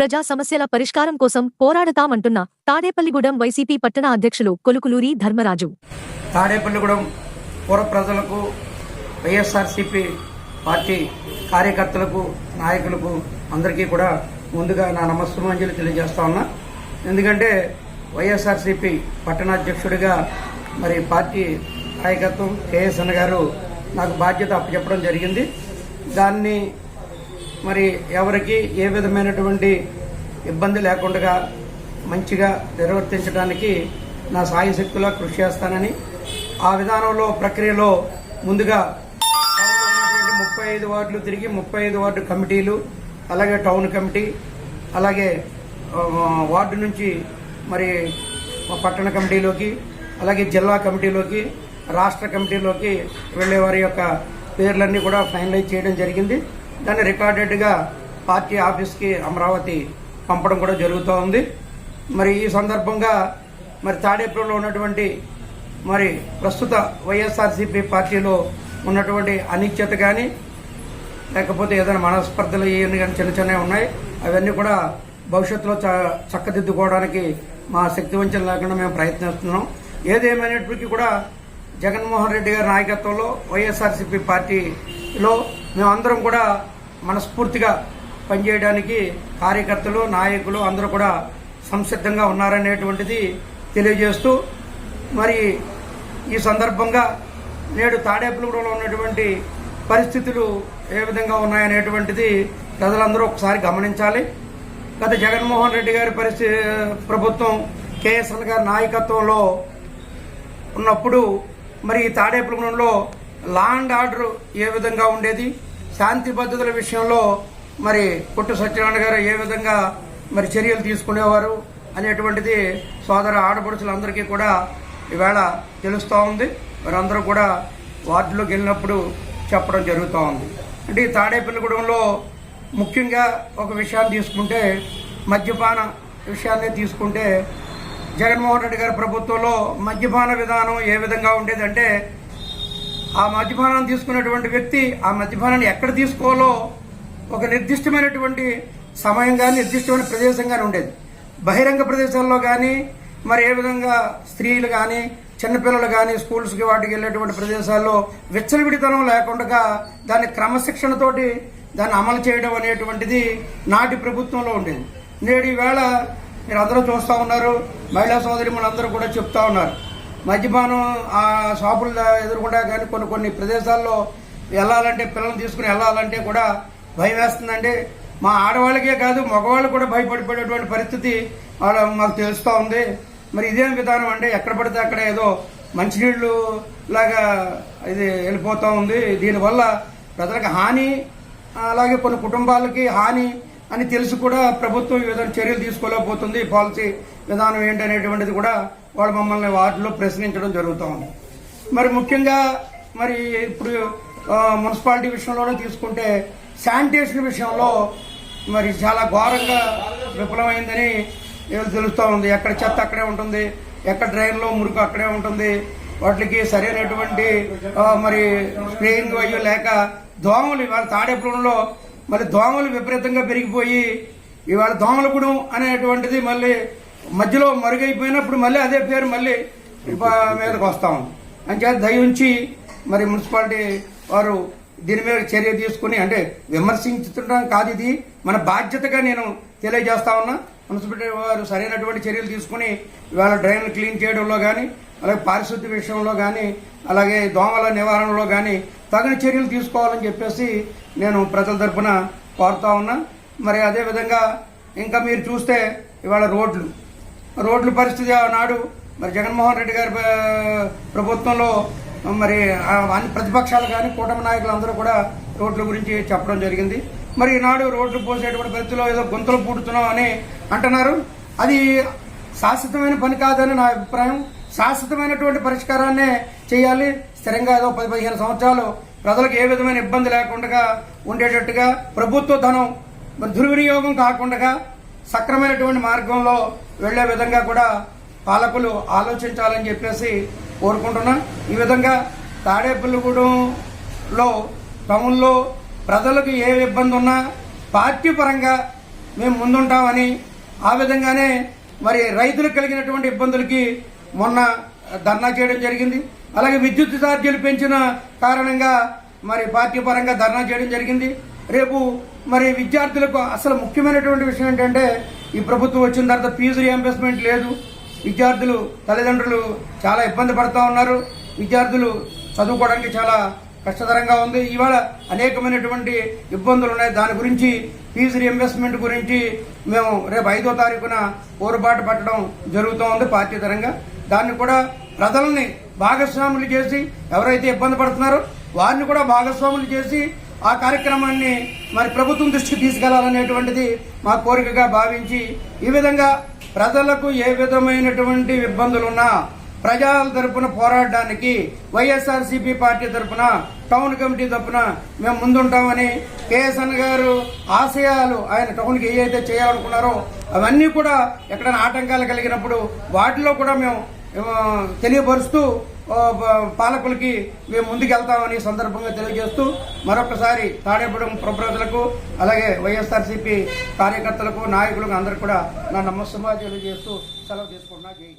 ప్రజా సమస్యల పరిష్కారం కోసం పోరాడతామంటున్న తాడేపల్లిగూడెం వైసీపీ పట్టణ అధ్యక్షులు కొలుకులూరి ధర్మరాజు. తాడేపల్లిగూడెం పూర్వ ప్రజలకు వైఎస్ఆర్సీపీ పార్టీ కార్యకర్తలకు నాయకులకు అందరికీ కూడా ముందుగా నా నమస్సుమాంజలి తెలియజేస్తా ఉన్నా. ఎందుకంటే వైఎస్ఆర్సీపీ పట్టణాధ్యక్షుడిగా మరి పార్టీ నాయకత్వం కేఎస్ అన్న గారు నాకు బాధ్యత అప్పచెప్పడం జరిగింది. దాన్ని మరి ఎవరికి ఏ విధమైనటువంటి ఇబ్బంది లేకుండా మంచిగా నిర్వర్తించడానికి నా సాయశక్తిలో కృషి చేస్తానని ఆ విధానంలో ప్రక్రియలో ముందుగా ముప్పై ఐదు వార్డులు తిరిగి ముప్పై ఐదు వార్డు కమిటీలు అలాగే టౌన్ కమిటీ అలాగే వార్డు నుంచి మరి పట్టణ కమిటీలోకి అలాగే జిల్లా కమిటీలోకి రాష్ట్ర కమిటీలోకి వెళ్ళే వారి యొక్క పేర్లన్నీ కూడా ఫైనలైజ్ చేయడం జరిగింది. దాన్ని రికార్డెడ్గా పార్టీ ఆఫీస్కి అమరావతి పంపడం కూడా జరుగుతూ ఉంది. మరి ఈ సందర్భంగా మరి తాడేపురంలో ఉన్నటువంటి మరి ప్రస్తుత వైఎస్ఆర్సీపీ పార్టీలో ఉన్నటువంటి అనిశ్చిత కానీ లేకపోతే ఏదైనా మనస్పర్ధలు ఇవన్నీ కానీ చిన్న చిన్నవి ఉన్నాయి. అవన్నీ కూడా భవిష్యత్తులో చ- చక్కదిద్దుకోవడానికి మా శక్తి వంచన లేకుండా మేము ప్రయత్నిస్తున్నాం. ఏదేమైనప్పటికీ కూడా జగన్మోహన్ రెడ్డి గారి నాయకత్వంలో వైఎస్ఆర్సీపీ పార్టీలో మేమందరం కూడా మనస్ఫూర్తిగా పనిచేయడానికి కార్యకర్తలు నాయకులు అందరూ కూడా సంసిద్ధంగా ఉన్నారనేటువంటిది తెలియజేస్తూ మరి ఈ సందర్భంగా నేడు తాడేపల్లిగూడలో ఉన్నటువంటి పరిస్థితులు ఏ విధంగా ఉన్నాయనేటువంటిది ప్రజలందరూ ఒకసారి గమనించాలి. గత జగన్మోహన్ రెడ్డి గారి పరిస్థితి ప్రభుత్వం కేఎస్ఎల్ గారి నాయకత్వంలో ఉన్నప్పుడు మరి ఈ తాడేపల్లిగూడెంలో లా అండ్ ఆర్డర్ ఏ విధంగా ఉండేది? శాంతి భద్రతల విషయంలో మరి పుట్టు సత్యనారాయణ గారు ఏ విధంగా మరి చర్యలు తీసుకునేవారు అనేటువంటిది సోదర ఆడపడుచులందరికీ కూడా ఈవేళ తెలుస్తూ ఉంది. వారందరూ కూడా వార్డులోకి వెళ్ళినప్పుడు చెప్పడం జరుగుతూ ఉంది. అంటే ఈ తాడేపల్లిగూడెంలో ముఖ్యంగా ఒక విషయాన్ని తీసుకుంటే మద్యపాన విషయాన్ని తీసుకుంటే జగన్మోహన్ రెడ్డి గారి ప్రభుత్వంలో మద్యపాన విధానం ఏ విధంగా ఉండేదంటే ఆ మద్యపానం తీసుకునేటువంటి వ్యక్తి ఆ మద్యపానాన్ని ఎక్కడ తీసుకోవాలో ఒక నిర్దిష్టమైనటువంటి సమయం కానీ నిర్దిష్టమైన ప్రదేశం కానీ ఉండేది. బహిరంగ ప్రదేశాల్లో కానీ మరి ఏ విధంగా స్త్రీలు కానీ చిన్నపిల్లలు కానీ స్కూల్స్కి వాటికి వెళ్ళేటువంటి ప్రదేశాల్లో విచ్చలవిడితనం లేకుండా దాన్ని క్రమశిక్షణతోటి దాన్ని అమలు చేయడం అనేటువంటిది నాటి ప్రభుత్వంలో ఉండేది. నేడు ఈవేళ మీరు అందరూ చూస్తూ ఉన్నారు మహిళా సోదరి మనందరూ కూడా చెప్తా ఉన్నారు. మద్యపానం ఆ షాపుల ఎదురుకుండా కానీ కొన్ని కొన్ని ప్రదేశాల్లో వెళ్ళాలంటే పిల్లల్ని తీసుకుని వెళ్ళాలంటే కూడా భయం వేస్తుందండి. మా ఆడవాళ్ళకే కాదు మగవాళ్ళు కూడా భయపడిపోయేటువంటి పరిస్థితి వాళ్ళ మాకు తెలుస్తూ ఉంది. మరి ఇదేం విధానం అంటే ఎక్కడ పడితే అక్కడ ఏదో మంచినీళ్ళు లాగా ఇది వెళ్ళిపోతూ ఉంది. దీనివల్ల ప్రజలకు హాని అలాగే కొన్ని కుటుంబాలకి హాని అని తెలిసి కూడా ప్రభుత్వం వివిధ చర్యలు తీసుకోలేకపోతుంది. పాలసీ విధానం ఏంటనేటువంటిది కూడా వాళ్ళు మమ్మల్ని వాటిలో ప్రశ్నించడం జరుగుతూ ఉంది. మరి ముఖ్యంగా మరి ఇప్పుడు మున్సిపాలిటీ విషయంలోనే తీసుకుంటే శానిటేషన్ విషయంలో మరి చాలా ఘోరంగా విఫలమైందని తెలుస్తూ ఉంది. ఎక్కడ చెత్త అక్కడే ఉంటుంది ఎక్కడ డ్రైన్లో మురుకు అక్కడే ఉంటుంది. వాటికి సరైనటువంటి మరి స్ప్రేయింగ్ అయ్యో లేక దోమలు ఇవాళ తాడేపురంలో మరి దోమలు విపరీతంగా పెరిగిపోయి ఇవాళ దోమలగూడెం అనేటువంటిది మళ్ళీ మధ్యలో మరుగైపోయినప్పుడు మళ్ళీ అదే పేరు మళ్ళీ ఇప్ప- మీదకి వస్తాం అంచేత దయ ఉంచి మరి మున్సిపాలిటీ వారు దీని మీద చర్య తీసుకుని అంటే విమర్శించడం కాదు ఇది. మన బాధ్యతగా నేను తెలియజేస్తా ఉన్నా. మున్సిపాలిటీ వారు సరైనటువంటి చర్యలు తీసుకుని ఇవాళ డ్రైన్లు క్లీన్ చేయడంలో కానీ అలాగే పారిశుద్ధ్య విషయంలో కానీ అలాగే దోమల నివారణలో కానీ తగిన చర్యలు తీసుకోవాలని చెప్పేసి నేను ప్రజల తరఫున కోరుతా ఉన్నా. మరి అదేవిధంగా ఇంకా మీరు చూస్తే ఇవాళ రోడ్లు. రోడ్ల పరిస్థితి ఆనాడు మరి జగన్మోహన్ రెడ్డి గారి ప్రభుత్వంలో మరి అన్ని ప్రతిపక్షాలు కానీ కూటమి నాయకులు అందరూ కూడా రోడ్ల గురించి చెప్పడం జరిగింది. మరి ఈనాడు రోడ్లు పోసేటువంటి పరిస్థితిలో ఏదో గుంతలు పూడుతున్నాం అని అంటున్నారు. అది శాశ్వతమైన పని కాదని నా అభిప్రాయం. శాశ్వతమైనటువంటి పరిష్కారాన్నే చేయాలి. స్థిరంగా ఏదో పది పదిహేను సంవత్సరాలు ప్రజలకు ఏ విధమైన ఇబ్బంది లేకుండా ఉండేటట్టుగా ప్రభుత్వ ధనం దుర్వినియోగం కాకుండా సక్రమైనటువంటి మార్గంలో వెళ్ళే విధంగా కూడా పాలకులు ఆలోచించాలని చెప్పేసి కోరుకుంటున్నా. ఈ విధంగా తాడేపల్లిగూడెంలో టౌన్లో ప్రజలకు ఏ ఇబ్బంది ఉన్నా పార్టీ పరంగా మేము ముందుంటామని ఆ విధంగానే మరి రైతులకు కలిగినటువంటి ఇబ్బందులకి మొన్న ధర్నా చేయడం జరిగింది. అలాగే విద్యుత్ ఛార్జీలు పెంచిన కారణంగా మరి పార్టీ పరంగా ధర్నా చేయడం జరిగింది. రేపు మరి విద్యార్థులకు అసలు ముఖ్యమైనటువంటి విషయం ఏంటంటే ఈ ప్రభుత్వం వచ్చిన తర్వాత ఫీజు రియంబర్స్మెంట్ లేదు. విద్యార్థులు తల్లిదండ్రులు చాలా ఇబ్బంది పడుతూ ఉన్నారు. విద్యార్థులు చదువుకోవడానికి చాలా కష్టతరంగా ఉంది. ఇవాళ అనేకమైనటువంటి ఇబ్బందులు ఉన్నాయి. దాని గురించి ఫీజు రియంబర్స్మెంట్ గురించి మేము రేపు ఐదో తారీఖున పోరుబాటు పట్టడం జరుగుతూ ఉంది పార్టీ తరంగా. దాన్ని కూడా ప్రజల్ని భాగస్వాములు చేసి ఎవరైతే ఇబ్బంది పడుతున్నారో వారిని కూడా భాగస్వాములు చేసి ఆ కార్యక్రమాన్ని మరి ప్రభుత్వం దృష్టికి తీసుకెళ్ళాలనేటువంటిది మా కోరికగా భావించి ఈ విధంగా ప్రజలకు ఏ విధమైనటువంటి ఇబ్బందులున్నా ప్రజల తరపున పోరాడడానికి వైఎస్ఆర్సీపీ పార్టీ తరపున టౌన్ కమిటీ తరపున మేము ముందుంటామని కేఎస్ఎన్ గారు ఆశయాలు ఆయన టౌన్కి ఏదైతే చేయాలనుకున్నారో అవన్నీ కూడా ఎక్కడైనా ఆటంకాలు కలిగినప్పుడు వాటిలో కూడా మేము తెలియపరుస్తూ పాలకులకి మేము ముందుకెళ్తామని సందర్భంగా తెలియజేస్తూ మరొకసారి తాడేపడం ప్రజలకు అలాగే వైఎస్ఆర్సీపీ కార్యకర్తలకు నాయకులకు అందరికీ కూడా నా నమస్సమా తెలియజేస్తూ సెలవు తీసుకుంటున్నా. జై